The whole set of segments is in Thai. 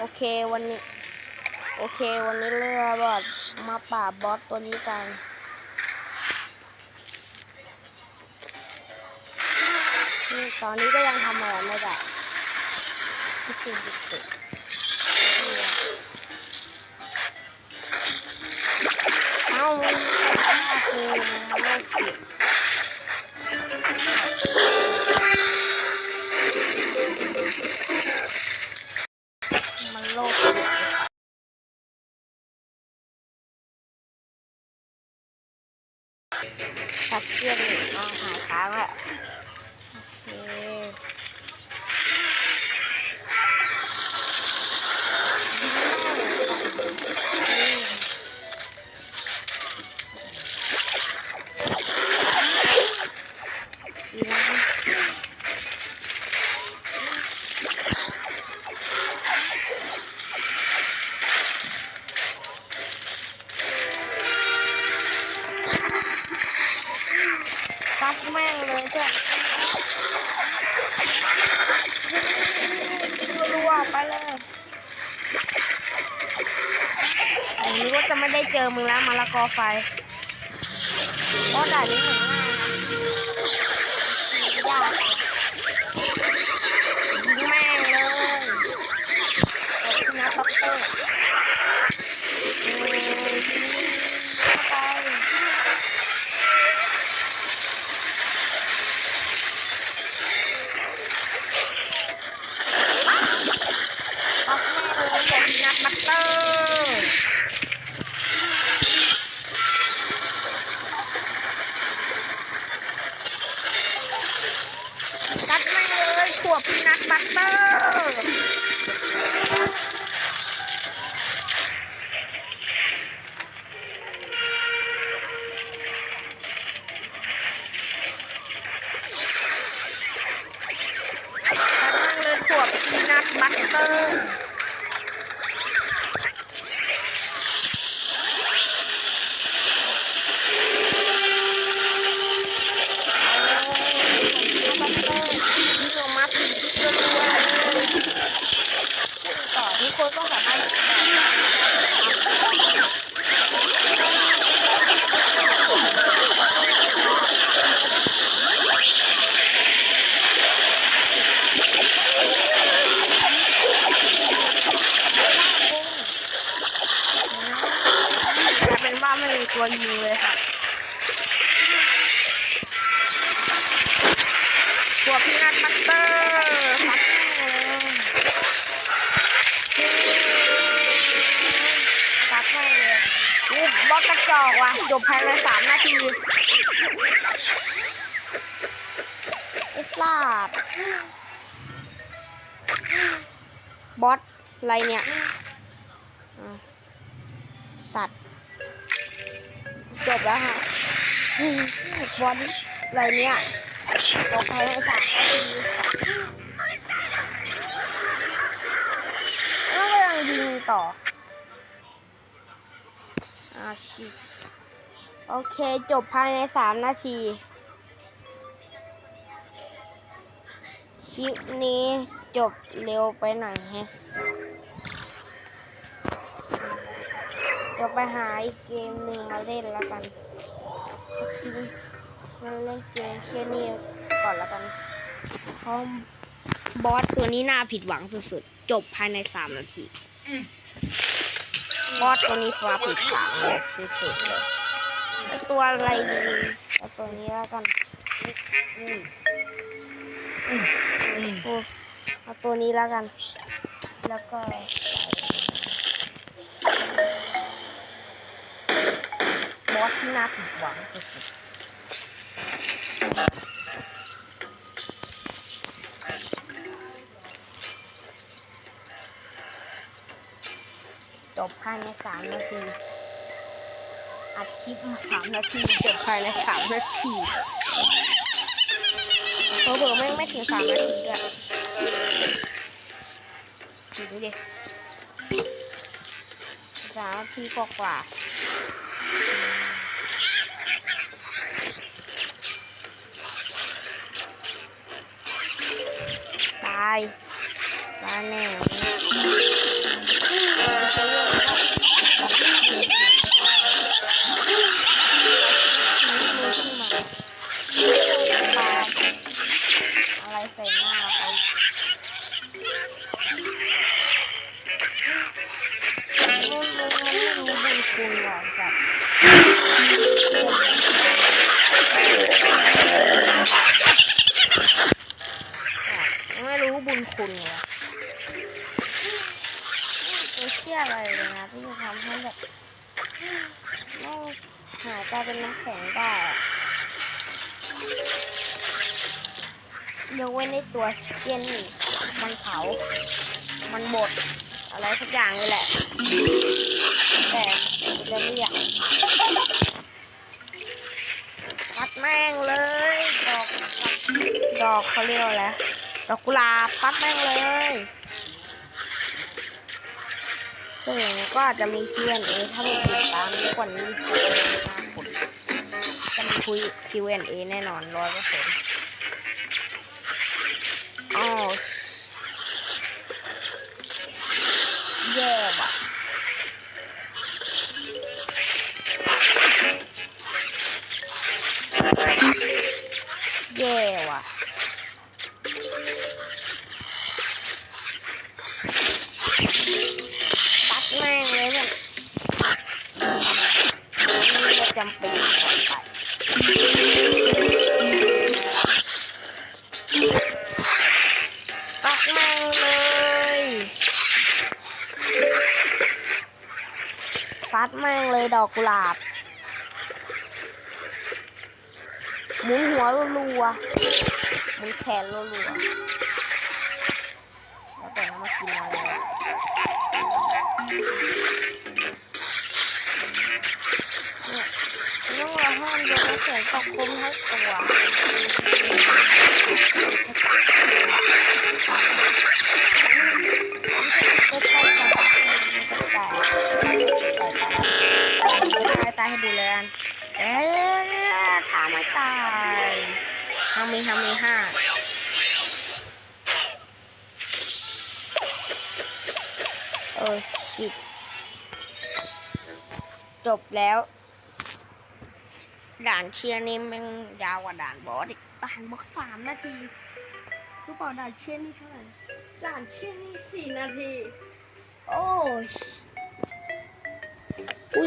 โอเควันนี้ โอเค วันนี้เรือบอดมาปราบอสตัวนี้กันนี่ตอนนี้ก็ยังทำอะไรไม่ได้ที่สุดที่สุดเอ้ามันคือมันโลกจิ จ้ะรัวไปเลยอันนี้ว่าจะไม่ได้เจอมึงแล้วมาละกอไฟเพราะด่านนี้เหมือนง่ บพีนัทบัตเตอร์เลยขวบพีนัทบัตเตอร์ คนก็สามารถเป็นว่าไม่มีตัวยิงเลยค่ะตัวพี่นัทบัตเตอร์ บอกกระจอกว่ะจบภายในสามนาทีไอ้สลาดบอสอะไรเนี่ย สัตว์ จบแล้วฮะบอสอะไรเนี่ยจบภายในสามนาทีแล้วก็ยังยิงต่อ อาชิโอเค จบภายในสามนาที คลิปนี้จบเร็วไปหน่อยแฮะเดี๋ยวไปหาอีกเกมหนึ่งมาเล่นแล้วกันคลิปงั้นเล่นเกมแค่นี้ก่อนแล้วกันเพราะบอสตัวนี้น่าผิดหวังสุดๆ จบภายในสามนาที บอสตัวนี้ฟ้าผิดหวังเลยสุดๆเลยตัวอะไรดีเอาตัวนี้แล้วกันโอ้เอาตัวนี้แล้วกัน แล้วก็บอสที่น่าผิดหวังสุดๆ จบภายในสามนาที อัดคลิปมาสามนาทีจบภายในสามนาทีเผลอๆไม่งไม่ถึงสามนาทีด้วยดูดิสามนาทีกว่าๆตายตายแน่ Thank you. ยกเว้นในตัวเจียนนี่มันเผา มันบด อะไรทุกอย่างนี่แหละ แต่จะเรียกปัดแม่งเลย ดอก ดอกเขาเรียกว่าอะไรดอกกุหลาบปัดแม่งเลยซึ่งก็อาจจะมีเพื่อนเอถ้าม่ติดตามกว่านี้จะห้าคนจะมีคุย Q&A แน่นอนร้อยเปอร์เซ็นต์ อ๋ ฟัดแม่งเลยดอกกุหลาบหมุนหัวรัวหมุนแขนรัวแล้วแต่น้ำมากินอะไรเนี่ยต้องรอห้มันเย็นแล้วเสียงตกคุ้มให้ตัวายให้ดูเลยอัน เอ๊ะถามไม่ตายทำมีทำมีห้าเออสิบจบแล้ว ด่านเชียร์นี่แมันยาวกว่าด่านบอสอีกด่านบอสสามนาทีรู้เปล่าด่านเชียร์นี่เท่าไหร่ด่านเชียร์นี่สี่นาที โอ้ยกู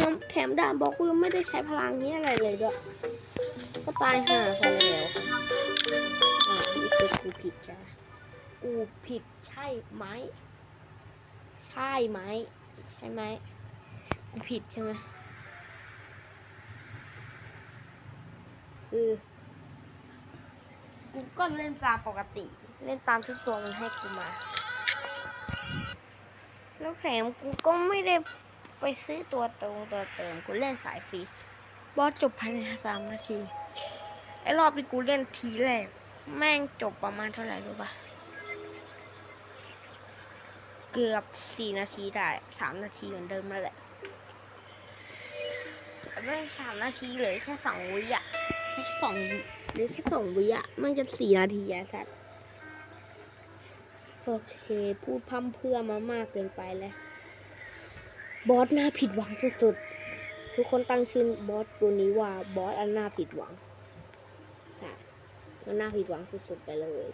ยังแถมด่านบอกกูยังไม่ได้ใช้พลังนี้อะไรเลยด้วย ก็ตายห่าซะแล้วอ่านี่คือกูผิดจ้ะกูผิดใช่ไหม ใช่ไหม ใช่ไหม กูผิดใช่ไหมคือกูก็เล่นตามปกติ เล่นตามที่ตัวมันให้กูมา แล้วแถมกูก็ไม่ได้ ไปซื้อตัวตรงตัวเติมกูเล่นสายฟรีบอสจบภายในสามนาที ไอ้รอบที่กูเล่นทีแรก แม่งจบประมาณเท่าไหร่รู้ปะเกือบสี่นาทีได้สามนาทีเหมือนเดิมนั่นแหละแต่แม่สามนาทีเลยแค่สองวิอะแค่สองหรือแค่สองวิอะม่งจะสี่นาทีอะสัตว์โอเค พูดพร่ำเพื่อมามากเกินไปแล้ว บอสน่าผิดหวังสุดๆ ทุกคนตั้งชื่อบอสตัวนี้ว่าบอสอันน่าผิดหวังใช่มันน่าผิดหวังสุดๆไปเลย